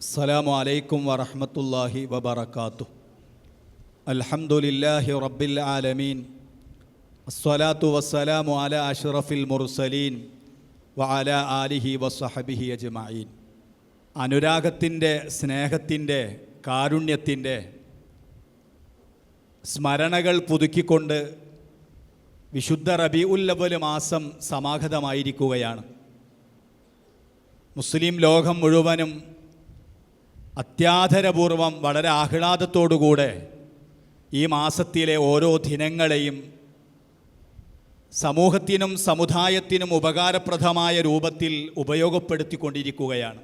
അസ്സലാമു അലൈക്കും വറഹമത്തല്ലാഹി വബർക്കാത്തു അൽഹംദുലില്ലാഹി റബ്ബിൽ ആലമീൻ. അസ്സലാത്തു വസ്സലാമു അല അഷ്റഫിൽ മുർസലീൻ വഅല ആലിഹി വസ്വഹബിഹി അജ്മഈൻ. അനുരാഗത്തിന്റെ സ്നേഹത്തിന്റെ കാരുണ്യത്തിന്റെ സ്മരണകൾ പുതുക്കിക്കൊണ്ട് വിശുദ്ധ റബി ഉല്ലവൽ മാസം സമാഗതമായിരിക്കുകയാണ്. മുസ്ലിം ലോകം മുഴുവനും അത്യാദരപൂർവം വളരെ ആഹ്ലാദത്തോടുകൂടെ ഈ മാസത്തിലെ ഓരോ ദിനങ്ങളെയും സമൂഹത്തിനും സമുദായത്തിനും ഉപകാരപ്രദമായ രൂപത്തിൽ ഉപയോഗപ്പെടുത്തിക്കൊണ്ടിരിക്കുകയാണ്.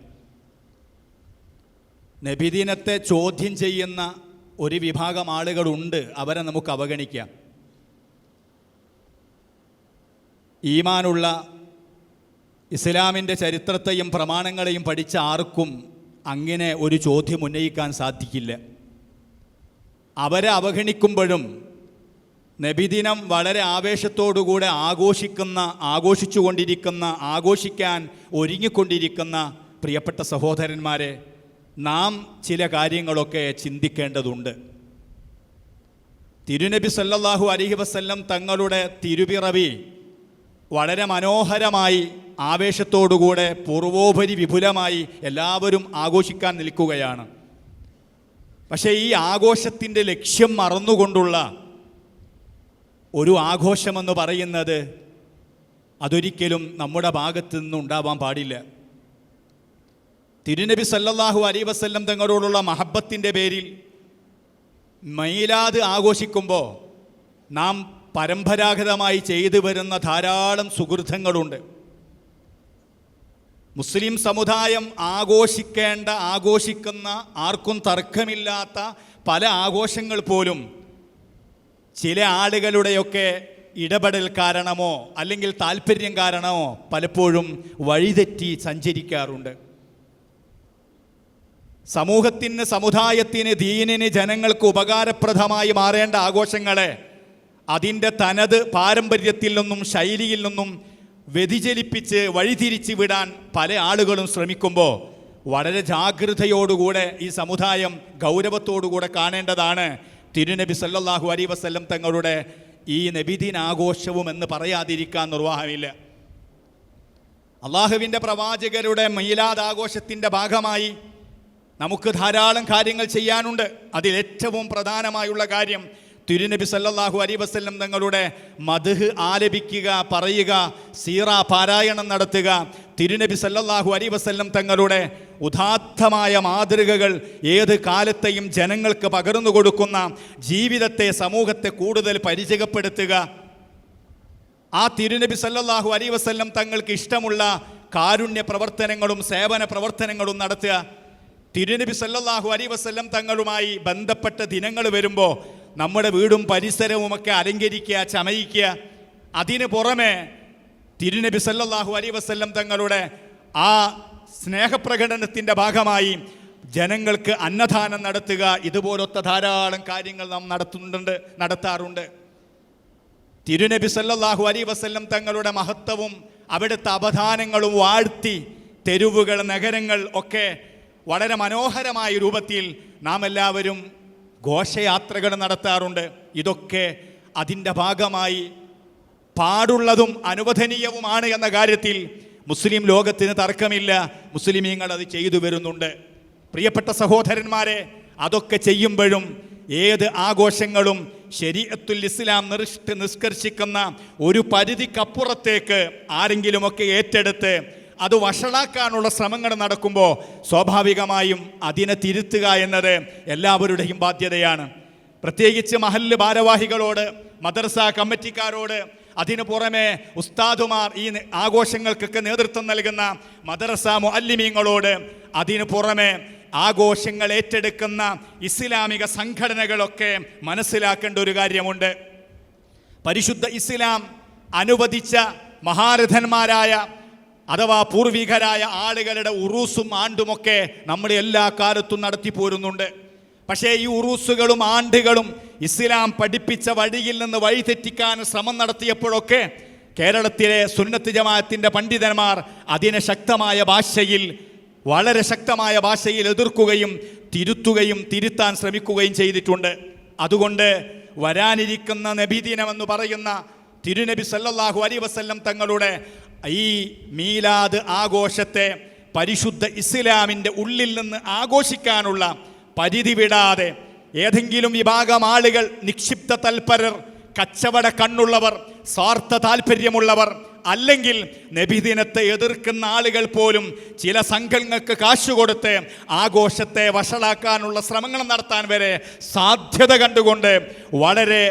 നബിദിനത്തെ ചോദ്യം ചെയ്യുന്ന ഒരു വിഭാഗം ആളുകളുണ്ട് അവരെ നമുക്ക് അവഗണിക്കാം. ഈമാനുള്ള ഇസ്ലാമിന്റെ ചരിത്രത്തെയും പ്രമാണങ്ങളെയും പഠിച്ച ആർക്കും അങ്ങനെ ഒരു ചോദ്യം ഉന്നയിക്കാൻ സാധിക്കില്ല. അവരെ അവഗണിക്കുമ്പോഴും നബിദിനം വളരെ ആവേശത്തോടുകൂടെ ആഘോഷിക്കുന്ന ആഘോഷിച്ചുകൊണ്ടിരിക്കുന്ന ആഘോഷിക്കാൻ ഒരുങ്ങിക്കൊണ്ടിരിക്കുന്ന പ്രിയപ്പെട്ട സഹോദരന്മാരെ നാം ചില കാര്യങ്ങളൊക്കെ ചിന്തിക്കേണ്ടതുണ്ട്. തിരുനബി സല്ലാഹു അലഹി വസ്ല്ലം തങ്ങളുടെ തിരുപിറവി വളരെ മനോഹരമായി ആവേശത്തോടുകൂടെ പൂർവോപരി വിപുലമായി എല്ലാവരും ആഘോഷിക്കാൻ നിൽക്കുകയാണ്. പക്ഷേ ഈ ആഘോഷത്തിന്റെ ലക്ഷ്യം മറന്നുകൊണ്ടുള്ള ഒരു ആഘോഷമെന്ന് പറയുന്നത് അതൊരിക്കലും നമ്മുടെ ഭാഗത്തു നിന്നുണ്ടാവാൻ പാടില്ല. തിരുനബി സല്ലല്ലാഹു അലൈ വസല്ലം തങ്ങളോടുള്ള മഹബത്തിന്റെ പേരിൽ മൈലാത് ആഘോഷിക്കുമ്പോൾ നാം പരമ്പരാഗതമായി ചെയ്തു വരുന്ന ധാരാളം സുഹൃത്തുങ്ങളുണ്ട് മുസ്ലിം സമുദായം ആഘോഷിക്കേണ്ട ആഘോഷിക്കുന്ന ആർക്കും തർക്കമില്ലാത്ത പല ആഘോഷങ്ങൾ പോലും ചില ആളുകളുടെയൊക്കെ ഇടപെടൽ കാരണമോ അല്ലെങ്കിൽ താല്പര്യം കാരണമോ പലപ്പോഴും വഴിതെറ്റി സഞ്ചരിക്കാറുണ്ട്. സമൂഹത്തിന് സമുദായത്തിന് ദീനിന് ജനങ്ങൾക്ക് ഉപകാരപ്രദമായി മാറേണ്ട ആഘോഷങ്ങളെ അതിന്റെ തനത് പാരമ്പര്യത്തിൽ നിന്നും ശൈലിയിൽ നിന്നും വ്യതിചലിപ്പിച്ച് വഴിതിരിച്ച് വിടാൻ പല ആളുകളും ശ്രമിക്കുമ്പോൾ വളരെ ജാഗ്രതയോടുകൂടെ ഈ സമുദായം ഗൗരവത്തോടുകൂടെ കാണേണ്ടതാണ്. തിരുനബി സല്ലാഹു അലൈ വസ്ല്ലം തങ്ങളുടെ ഈ നബിദിൻ ആഘോഷവും എന്ന് പറയാതിരിക്കാൻ നിർവാഹമില്ല. അള്ളാഹുവിന്റെ പ്രവാചകരുടെ മൈലാദ് ആഘോഷത്തിന്റെ ഭാഗമായി നമുക്ക് ധാരാളം കാര്യങ്ങൾ ചെയ്യാനുണ്ട്. അതിലേറ്റവും പ്രധാനമായുള്ള കാര്യം തിരുനബി സല്ലാഹു അലി വസല്ലം തങ്ങളുടെ മധുഹ് ആലപിക്കുക പറയുക സീറ പാരായണം നടത്തുക. തിരുനബി സല്ലാഹു അലി വസല്ലം തങ്ങളുടെ ഉദാത്തമായ മാതൃകകൾ ഏത് കാലത്തെയും ജനങ്ങൾക്ക് പകർന്നു കൊടുക്കുന്ന ജീവിതത്തെ സമൂഹത്തെ കൂടുതൽ പരിചയപ്പെടുത്തുക. ആ തിരുനബി സല്ലാഹു അലി വസല്ലം തങ്ങൾക്ക് ഇഷ്ടമുള്ള കാരുണ്യ പ്രവർത്തനങ്ങളും സേവന പ്രവർത്തനങ്ങളും നടത്തുക. തിരുനബി സല്ലാഹു അലി വസല്ലം തങ്ങളുമായി ബന്ധപ്പെട്ട ദിനങ്ങൾ വരുമ്പോൾ നമ്മുടെ വീടും പരിസരവും ഒക്കെ അലങ്കരിക്കുക ചമയിക്കുക. അതിന് പുറമെ തിരുനബി സല്ലാഹു അലൈ വസല്ലം തങ്ങളുടെ ആ സ്നേഹപ്രകടനത്തിന്റെ ഭാഗമായി ജനങ്ങൾക്ക് അന്നദാനം നടത്തുക. ഇതുപോലത്തെ ധാരാളം കാര്യങ്ങൾ നാം നടത്തുന്നുണ്ട് നടത്താറുണ്ട്. തിരുനബി സല്ലാഹു അലൈ വസല്ലം തങ്ങളുടെ മഹത്വവും അവിടുത്തെ അവധാനങ്ങളും വാഴ്ത്തി തെരുവുകൾ നഗരങ്ങൾ ഒക്കെ വളരെ മനോഹരമായ രൂപത്തിൽ നാം എല്ലാവരും ഘോഷയാത്രകൾ നടത്താറുണ്ട്. ഇതൊക്കെ അതിന്റെ ഭാഗമായി പാടുള്ളതും അനുവദനീയവുമാണ് എന്ന കാര്യത്തിൽ മുസ്ലിം ലോകത്തിന് തർക്കമില്ല. മുസ്ലിമീങ്ങൾ അത് ചെയ്തു വരുന്നുണ്ട്. പ്രിയപ്പെട്ട സഹോദരന്മാരെ അതൊക്കെ ചെയ്യുമ്പോഴും ഏത് ആഘോഷങ്ങളും ശരീഅത്തുൽ ഇസ്ലാം നിഷ്കർഷിക്കുന്ന ഒരു പരിധിക്കപ്പുറത്തേക്ക് ആരെങ്കിലുമൊക്കെ ഏറ്റെടുത്ത് അത് വഷളാക്കാനുള്ള ശ്രമങ്ങൾ നടക്കുമ്പോൾ സ്വാഭാവികമായും അതിനെ തിരുത്തുക എന്നത് എല്ലാവരുടെയും ബാധ്യതയാണ്. പ്രത്യേകിച്ച് മഹല്ല് ഭാരവാഹികളോട് മദർസ കമ്മിറ്റിക്കാരോട് അതിനു പുറമെ ഉസ്താദുമാർ ഈ ആഘോഷങ്ങൾക്കൊക്കെ നേതൃത്വം നൽകുന്ന മദർസ മുഅല്ലിമീങ്ങളോട് അതിനു പുറമെ ആഘോഷങ്ങൾ ഏറ്റെടുക്കുന്ന ഇസ്ലാമിക സംഘടനകളൊക്കെ മനസ്സിലാക്കേണ്ട ഒരു കാര്യമുണ്ട്. പരിശുദ്ധ ഇസ്ലാം അനുവദിച്ച മഹാരഥന്മാരായ അഥവാ പൂർവികരായ ആളുകളുടെ ഉറൂസും ആണ്ടുമൊക്കെ നമ്മൾ എല്ലാ കാലത്തും നടത്തി പോരുന്നുണ്ട്. പക്ഷേ ഈ ഉറൂസുകളും ആണ്ടുകളും ഇസ്ലാം പഠിപ്പിച്ച വഴിയിൽ നിന്ന് വഴിതെറ്റിക്കാൻ ശ്രമം നടത്തിയപ്പോഴൊക്കെ കേരളത്തിലെ സുന്നത്ത് ജമാഅത്തിന്റെ പണ്ഡിതന്മാർ അതിനെ ശക്തമായ ഭാഷയിൽ വളരെ ശക്തമായ ഭാഷയിൽ എതിർക്കുകയും തിരുത്തുകയും തിരുത്താൻ ശ്രമിക്കുകയും ചെയ്തിട്ടുണ്ട്. അതുകൊണ്ട് വരാനിരിക്കുന്ന നബിദിനമെന്ന് പറയുന്ന തിരുനബി സല്ലല്ലാഹു അലൈ വസല്ലം തങ്ങളുടെ ഈ മീലാദ് ആഘോഷത്തെ പരിശുദ്ധ ഇസ്ലാമിന്റെ ഉള്ളിൽ നിന്ന് ആഘോഷിക്കാനുള്ള പരിധി വിടാതെ ഏതെങ്കിലും വിഭാഗം ആളുകൾ നിക്ഷിപ്ത തൽപരർ കച്ചവട കണ്ണുള്ളവർ സ്വാർത്ഥ താല്പര്യമുള്ളവർ അല്ലെങ്കിൽ നബിദിനത്തെ എതിർക്കുന്ന ആളുകൾ പോലും ചില സംഘങ്ങൾക്ക് കാശ് കൊടുത്ത് ആഘോഷത്തെ വഷളാക്കാനുള്ള ശ്രമങ്ങൾ നടത്താൻ വരെ സാധ്യത കണ്ടുകൊണ്ട് വളരെ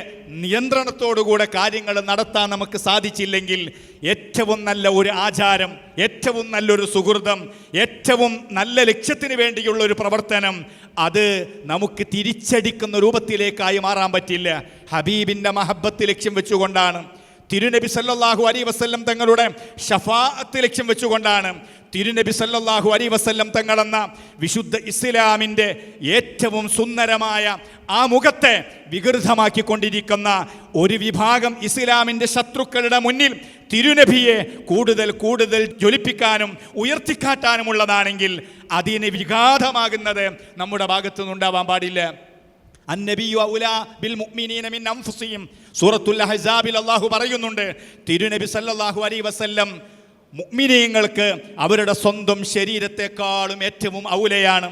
നിയന്ത്രണത്തോടുകൂടെ കാര്യങ്ങൾ നടത്താൻ നമുക്ക് സാധിച്ചില്ലെങ്കിൽ ഏറ്റവും നല്ല ഒരു ആചാരം ഏറ്റവും നല്ലൊരു സുഹൃതം ഏറ്റവും നല്ല ലക്ഷ്യത്തിന് വേണ്ടിയുള്ള ഒരു പ്രവർത്തനം അത് നമുക്ക് തിരിച്ചടിക്കുന്ന രൂപത്തിലേക്കായി മാറാൻ പറ്റില്ല. ഹബീബിന്റെ മഹബത്ത് ലക്ഷ്യം വെച്ചുകൊണ്ടാണ്. തിരുനബി സല്ലാഹു അലി വസ്ല്ലം തങ്ങളുടെ ഷഫാത്ത് ലക്ഷ്യം വെച്ചുകൊണ്ടാണ് തിരുനബി സല്ലാഹു അലി വസ്ല്ലം തങ്ങളെന്ന വിശുദ്ധ ഇസ്ലാമിന്റെ ഏറ്റവും സുന്ദരമായ ആ മുഖത്തെ വികൃതമാക്കിക്കൊണ്ടിരിക്കുന്ന ഒരു വിഭാഗം ഇസ്ലാമിന്റെ ശത്രുക്കളുടെ മുന്നിൽ തിരുനബിയെ കൂടുതൽ കൂടുതൽ ജ്വലിപ്പിക്കാനും ഉയർത്തിക്കാട്ടാനുമുള്ളതാണെങ്കിൽ അതിന് വിഘാതമാകുന്നത് നമ്മുടെ ഭാഗത്തു നിന്നുണ്ടാവാൻ പാടില്ല. സൂറത്തുൽ അഹ്സാബിൽ അല്ലാഹു പറയുന്നുണ്ട് തിരുനബി സല്ലല്ലാഹു അലൈഹി വസല്ലം മുഅ്മിനീങ്ങൾക്ക് അവരുടെ സ്വന്തം ശരീരത്തെക്കാളും ഏറ്റവും ഔലയാണ്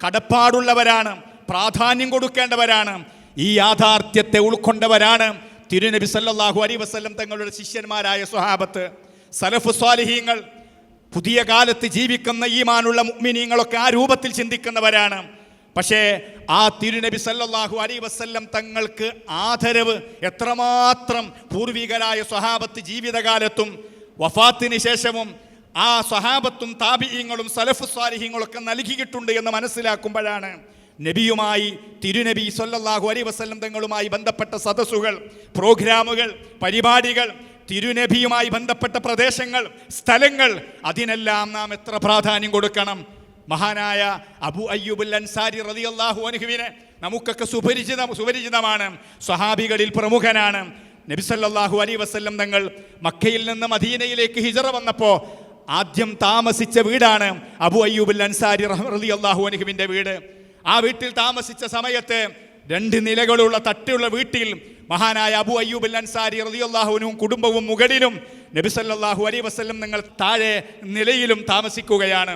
കടപ്പാടുള്ളവരാണ് പ്രാധാന്യം കൊടുക്കേണ്ടവരാണ് ഈ യാഥാർത്ഥ്യത്തെ ഉൾക്കൊണ്ടവരാണ് തിരുനബി സല്ലല്ലാഹു അലൈഹി വസല്ലം തങ്ങളുടെ ശിഷ്യന്മാരായ സ്വഹാബത്ത്. സലഫ് സ്വാലിഹീങ്ങൾ പുതിയ കാലത്ത് ജീവിക്കുന്ന ഈമാനുള്ള മുഅ്മിനീങ്ങളൊക്കെ ആ രൂപത്തിൽ ചിന്തിക്കുന്നവരാണ്. പക്ഷേ ആ തിരുനബി സല്ലല്ലാഹു അലൈ വസ്ല്ലം തങ്ങൾക്ക് ആദരവ് എത്രമാത്രം പൂർവികരായ സ്വഹാബത്ത് ജീവിതകാലത്തും വഫാത്തിന് ശേഷവും ആ സ്വഹാബത്തും താപിയങ്ങളും സലഫു സ്വാലിഹ്യങ്ങളൊക്കെ നൽകിയിട്ടുണ്ട് എന്ന് മനസ്സിലാക്കുമ്പോഴാണ് നബിയുമായി തിരുനബി സല്ലല്ലാഹു അലൈ വസ്ല്ലം തങ്ങളുമായി ബന്ധപ്പെട്ട സദസ്സുകൾ പ്രോഗ്രാമുകൾ പരിപാടികൾ തിരുനബിയുമായി ബന്ധപ്പെട്ട പ്രദേശങ്ങൾ സ്ഥലങ്ങൾ അതിനെല്ലാം നാം എത്ര പ്രാധാന്യം കൊടുക്കണം? മഹാനായ അബു അയ്യൂബുൽ അൻസാരി റളിയല്ലാഹു അനുഹുവിനെ നമുക്കൊക്കെ സുപരിചിത സുപരിചിതമാണ്. സ്വഹാബികളിൽ പ്രമുഖനാണ്. നബിസല്ലാഹു സല്ലല്ലാഹു വസ്ല്ലം തങ്ങൾ മക്കയിൽ നിന്ന് മദീനയിലേക്ക് ഹിജറ വന്നപ്പോൾ ആദ്യം താമസിച്ച വീടാണ് അബു അയ്യൂബുൽ അൻസാരി റതി അള്ളാഹു അനുഹുവിന്റെ വീട്. ആ വീട്ടിൽ താമസിച്ച സമയത്ത് രണ്ട് നിലകളുള്ള തട്ടുള്ള വീട്ടിൽ മഹാനായ അബു അയ്യൂബുൽ അൻസാരി റളിയല്ലാഹുവിനും കുടുംബവും മുകളിലും നബിസല്ലാഹു വസ്ല്ലം വസല്ലം നിങ്ങൾ താഴെ നിലയിലും താമസിക്കുകയാണ്.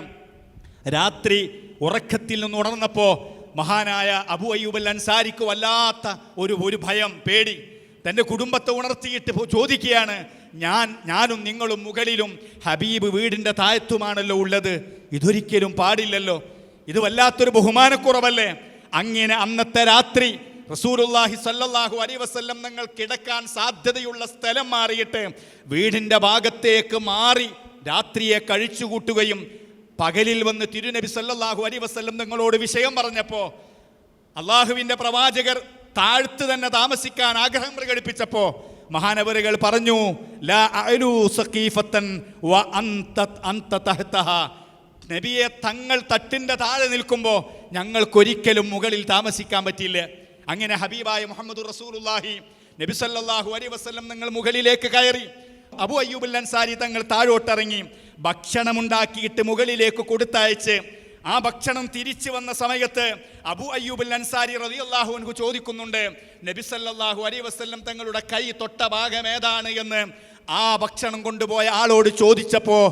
രാത്രി ഉറക്കത്തിൽ നിന്ന് ഉണർന്നപ്പോൾ മഹാനായ അബു അയ്യൂബൽ അൻസാരിക്ക് വല്ലാത്ത ഒരു ഒരു ഭയം പേടി. തന്റെ കുടുംബത്തെ ഉണർത്തിയിട്ട് ചോദിക്കുകയാണ് ഞാൻ ഞാനും നിങ്ങളും മുകളിലും ഹബീബ് വീടിന്റെ താഴത്തുമാണല്ലോ ഉള്ളത്. ഇതൊരിക്കലും പാടില്ലല്ലോ. ഇത് വല്ലാത്തൊരു ബഹുമാനക്കുറവല്ലേ? അങ്ങനെ അന്നത്തെ രാത്രി റസൂലുല്ലാഹി സല്ലല്ലാഹു അലൈഹി വസല്ലം നിങ്ങൾ കിടക്കാൻ സാധ്യതയുള്ള സ്ഥലം മാറിയിട്ട് വീടിന്റെ ഭാഗത്തേക്ക് മാറി രാത്രിയെ കഴിച്ചുകൂട്ടുകയും പകലിൽ വന്ന് തിരുനബി സല്ലാഹു അലി വസല്ലം നിങ്ങളോട് വിഷയം പറഞ്ഞപ്പോൾ അള്ളാഹുവിന്റെ പ്രവാചകർ താഴ്ത്ത് തന്നെ താമസിക്കാൻ ആഗ്രഹം പ്രകടിപ്പിച്ചപ്പോൾ മഹാനവരുകൾ പറഞ്ഞു. നബിയെ തങ്ങൾ തട്ടിന്റെ താഴെ നിൽക്കുമ്പോൾ ഞങ്ങൾക്കൊരിക്കലും മുകളിൽ താമസിക്കാൻ പറ്റില്ല അങ്ങനെ ഹബീബായ മുഹമ്മദ് റസൂലുള്ളാഹി നബി സല്ലല്ലാഹു അലൈഹി വസ്ലം നിങ്ങൾ മുകളിലേക്ക് കയറി അബു അയ്യൂബുൽ അൻസാരി തങ്ങൾ താഴോട്ടിറങ്ങി ഭക്ഷണമുണ്ടാക്കിയിട്ട് മുകളിലേക്ക് കൊടുത്തയച്ച് ആ ഭക്ഷണം തിരിച്ചു വന്ന സമയത്ത് അബു അയ്യൂബുൽ അൻസാരി റളിയല്ലാഹു അൻഹു ചോദിക്കുന്നുണ്ട് നബിസല്ലാഹു സല്ലല്ലാഹു വസ്ല്ലം തങ്ങളുടെ കൈ തൊട്ട ഭാഗം ഏതാണ്? എന്ന് ആ ഭക്ഷണം കൊണ്ടുപോയ ആളോട് ചോദിച്ചപ്പോൾ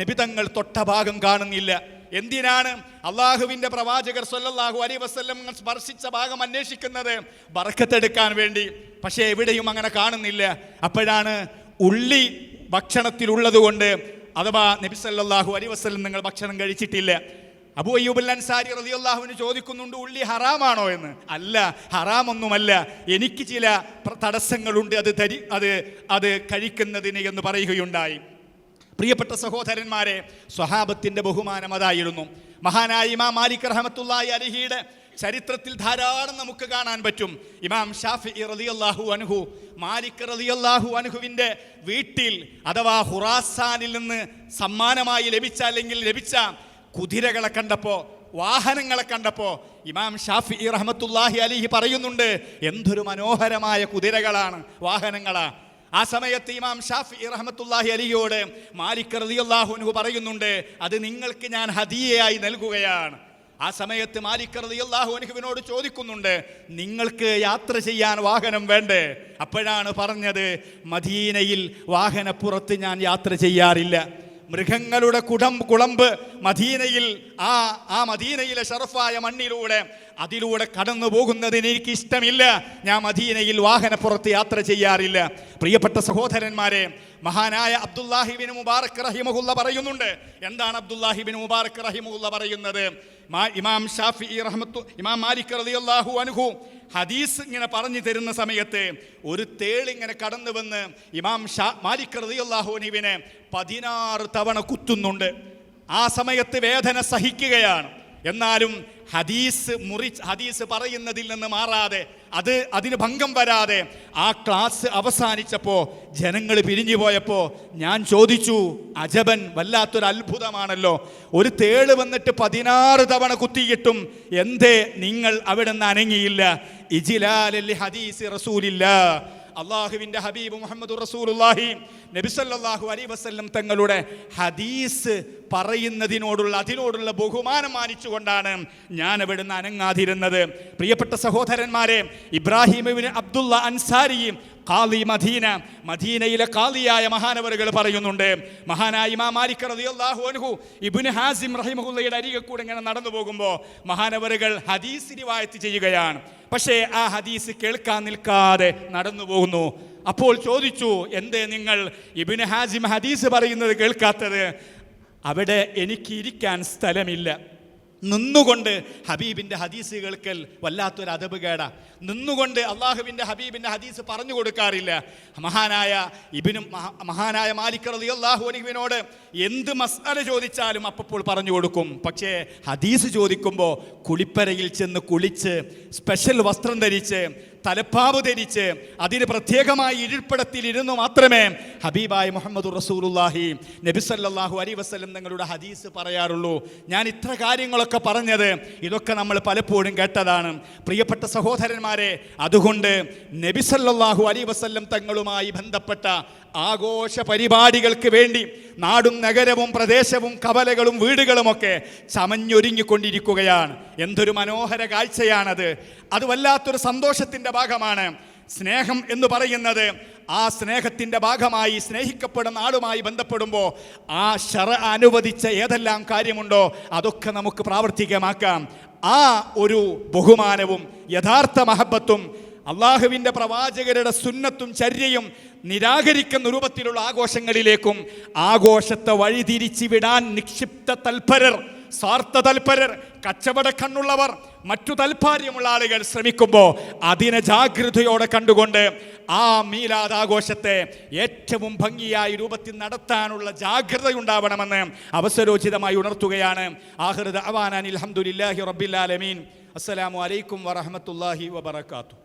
നബി തങ്ങൾ തൊട്ട ഭാഗം കാണുന്നില്ല. എന്തിനാണ് അള്ളാഹുവിന്റെ പ്രവാചകർ സല്ലല്ലാഹു അലൈഹി വസ്ല്ലം സ്പർശിച്ച ഭാഗം അന്വേഷിക്കുന്നത്? ബർക്കത്തെടുക്കാൻ വേണ്ടി. പക്ഷേ എവിടെയും അങ്ങനെ കാണുന്നില്ല. അപ്പോഴാണ് ഉള്ളി ഭക്ഷണത്തിലുള്ളത് കൊണ്ട് അഥവാ നബിസല്ലാഹു വസല്ലം നിങ്ങൾ ഭക്ഷണം കഴിച്ചിട്ടില്ല. അബു അയ്യൂബുൽ അൻസാരി റതിയുള്ളാഹുവിന് ചോദിക്കുന്നുണ്ട് ഉള്ളി ഹറാമാണോ എന്ന്? അല്ല ഹറാമൊന്നുമല്ല. എനിക്ക് ചില തടസ്സങ്ങളുണ്ട് അത് തരി അത് അത് കഴിക്കുന്നതിന് എന്ന് പറയുകയുണ്ടായി. പ്രിയപ്പെട്ട സഹോദരന്മാരെ സ്വഹാബത്തിന്റെ ബഹുമാനം അതായിരുന്നു. മഹാനായ മാലിക് റഹമത്തുള്ളായി അലഹിയുടെ ചരിത്രത്തിൽ ധാരാളം നമുക്ക് കാണാൻ പറ്റും. ഇമാം ഷാഫി റളിയല്ലാഹു അനുഹു മാലിക് റളിയല്ലാഹു അനുഹുവിന്റെ വീട്ടിൽ അഥവാ ഹുറാസാനിൽ നിന്ന് സമ്മാനമായി ലഭിച്ച അല്ലെങ്കിൽ ലഭിച്ച കുതിരകളെ കണ്ടപ്പോൾ വാഹനങ്ങളെ കണ്ടപ്പോൾ ഇമാം ഷാഫി റഹമത്തുല്ലാഹി അലിഹി പറയുന്നുണ്ട് എന്തൊരു മനോഹരമായ കുതിരകളാണ് വാഹനങ്ങളാണ് ആ സമയത്ത് ഇമാം ഷാഫി റഹമത്തുല്ലാഹി അലിയോട് മാലിക് റളിയല്ലാഹു അൻഹു പറയുന്നുണ്ട് അത് നിങ്ങൾക്ക് ഞാൻ ഹദിയയായി നൽകുകയാണ്. ആ സമയത്ത് മാലിക് അള്ളാഹു അനുഹുവിനോട് ചോദിക്കുന്നുണ്ട് നിങ്ങൾക്ക് യാത്ര ചെയ്യാൻ വാഹനം വേണ്ടേ? അപ്പോഴാണ് പറഞ്ഞത് മദീനയിൽ വാഹനപ്പുറത്ത് ഞാൻ യാത്ര ചെയ്യാറില്ല. മൃഗങ്ങളുടെ കുടം കുളമ്പ് മദീനയിൽ ആ ആ മദീനയിലെ ഷറഫായ മണ്ണിലൂടെ അതിലൂടെ കടന്നു പോകുന്നതിന് എനിക്ക് ഇഷ്ടമില്ല. ഞാൻ മദീനയിൽ വാഹനപ്പുറത്ത് യാത്ര ചെയ്യാറില്ല. പ്രിയപ്പെട്ട സഹോദരന്മാരെ മഹാനായ അബ്ദുല്ലാഹിബിൻ മുബാറക് റഹിമഹുല്ല പറയുന്നുണ്ട്. എന്താണ് അബ്ദുല്ലാഹിബിൻ മുബാറക് റഹിമഹുല്ല പറയുന്നത്? ഇമാം ഷാഫി റഹ്മത്തു ഇമാം മാലിക് റളിയല്ലാഹു അനുഹു ഹദീസ് ഇങ്ങനെ പറഞ്ഞു തരുന്ന സമയത്ത് ഒരു തേളിങ്ങനെ കടന്നു വന്ന് ഇമാം ഷാ മാലിക് റളിയല്ലാഹു അൻഹുവിനെ പതിനാറ് തവണ കുത്തുന്നുണ്ട്. ആ സമയത്ത് വേദന സഹിക്കുകയാണ്. എന്നാലും ഹദീസ് മുറി ഹദീസ് പറയുന്നതിൽ നിന്ന് മാറാതെ അത് അതിന് ഭംഗം വരാതെ ആ ക്ലാസ് അവസാനിച്ചപ്പോൾ ജനങ്ങൾ പിരിഞ്ഞു പോയപ്പോൾ ഞാൻ ചോദിച്ചു അജബൻ വല്ലാത്തൊരു അത്ഭുതമാണല്ലോ. ഒരു തേൾ വന്നിട്ട് പതിനാറ് തവണ കുത്തിയിട്ടും എന്തേ നിങ്ങൾ അവിടെ നിന്ന് അനങ്ങിയില്ല? ഇജിലാലി ഹദീസ് റസൂലില്ല. അള്ളാഹുവിന്റെ ഹബീബ് മുഹമ്മദ് റസൂലുള്ളാഹി നബിസല്ലാഹു അലൈ വസല്ലം തങ്ങളുടെ ഹദീസ് പറയുന്നതിനോടുള്ള അതിനോടുള്ള ബഹുമാനം മാനിച്ചുകൊണ്ടാണ് ഞാൻ അവിടുന്ന് അനങ്ങാതിരുന്നത്. പ്രിയപ്പെട്ട സഹോദരന്മാരെ ഇബ്രാഹിമിന് അബ്ദുള്ള അൻസാരിയും കാളി മദീന. മദീനയിലെ കാലിയായ മഹാനവറുകൾ പറയുന്നുണ്ട് മഹാനായ ഇമാം മാലിക് റളിയല്ലാഹു അൻഹു ഇബ്നു ഹാസിം റഹിമഹുല്ലയുടെ അരികെ കൂടെ ഇങ്ങനെ നടന്നു പോകുമ്പോൾ മഹാനവരുകൾ ഹദീസ് റിവായത്ത് ചെയ്യുകയാണ്. പക്ഷേ ആ ഹദീസ് കേൾക്കാൻ നിൽക്കാതെ നടന്നു പോകുന്നു. അപ്പോൾ ചോദിച്ചു എന്തേ നിങ്ങൾ ഇബ്നു ഹാസിം ഹദീസ് പറയുന്നത് കേൾക്കാത്തത്? അവിടെ എനിക്ക് ഇരിക്കാൻ സ്ഥലമില്ല. നിന്നുകൊണ്ട് ഹബീബിന്റെ ഹദീസ് കേൾക്കൽ വല്ലാത്തൊരു അതബ് കേട. നിന്നുകൊണ്ട് അള്ളാഹുവിന്റെ ഹബീബിന്റെ ഹദീസ് പറഞ്ഞു കൊടുക്കാറില്ല. മഹാനായ ഇബിനും മഹാനായ മാലിക് അള്ളാഹു അലിബിനോട് എന്ത് മസാല ചോദിച്ചാലും അപ്പോൾ പറഞ്ഞു കൊടുക്കും. പക്ഷേ ഹദീസ് ചോദിക്കുമ്പോൾ കുളിപ്പരയിൽ ചെന്ന് കുളിച്ച് സ്പെഷ്യൽ വസ്ത്രം ധരിച്ച് തലപ്പാവ് ധരിച്ച് അതിന് പ്രത്യേകമായി ഇരിപ്പിടത്തിലിരുന്നു മാത്രമേ ഹബീബായ് മുഹമ്മദ് റസൂലുല്ലാഹി നബിസല്ലാഹു അലി വസ്ലം നിങ്ങളുടെ ഹദീസ് പറയാറുള്ളൂ. ഞാൻ ഇത്ര കാര്യങ്ങളൊക്കെ പറഞ്ഞത് ഇതൊക്കെ നമ്മൾ പലപ്പോഴും കേട്ടതാണ്. പ്രിയപ്പെട്ട സഹോദരന്മാരെ അതുകൊണ്ട് നബിസല്ലാഹു അലി വസ്ല്ലം തങ്ങളുമായി ബന്ധപ്പെട്ട ആഘോഷ പരിപാടികൾക്ക് വേണ്ടി നാടും നഗരവും പ്രദേശവും കവലകളും വീടുകളുമൊക്കെ ചമഞ്ഞൊരുങ്ങിക്കൊണ്ടിരിക്കുകയാണ്. എന്തൊരു മനോഹര കാഴ്ചയാണത്. അത് വല്ലാത്തൊരു സന്തോഷത്തിന്റെ ഭാഗമാണ്. സ്നേഹം എന്ന് പറയുന്നത് ആ സ്നേഹത്തിന്റെ ഭാഗമായി സ്നേഹിക്കപ്പെടുന്ന ആളുമായി ബന്ധപ്പെടുമ്പോൾ ആ ഷറ അനുവദിച്ച ഏതെല്ലാം കാര്യമുണ്ടോ അതൊക്കെ നമുക്ക് പ്രാവർത്തികമാക്കാം. ആ ഒരു ബഹുമാനവും യഥാർത്ഥ മഹബത്തും അള്ളാഹുവിന്റെ പ്രവാചകരുടെ സുന്നത്തും ചര്യയും നിരാകരിക്കുന്ന രൂപത്തിലുള്ള ആഘോഷങ്ങളിലേക്കും ആഘോഷത്തെ വഴിതിരിച്ചു വിടാൻ നിക്ഷിപ്ത തൽപരർ സ്വാർത്ഥ തൽപരർ കച്ചവട കണ്ണുള്ളവർ മറ്റു താല്പര്യമുള്ള ആളുകൾ ശ്രമിക്കുമ്പോൾ അതിനെ ജാഗ്രതയോടെ കണ്ടുകൊണ്ട് ആ മീലാദ് ആഘോഷത്തെ ഏറ്റവും ഭംഗിയായി രൂപത്തിൽ നടത്താനുള്ള ജാഗ്രത ഉണ്ടാവണമെന്ന് അവസരോചിതമായി ഉണർത്തുകയാണ്. ആഹൃദ അവാനാൻ അലഹമുല്ലാഹി റബ്ബില്ലാലമീൻ അസ്സലാമു അലൈക്കും വറഹമത്തല്ലാഹി വബർക്കാത്തു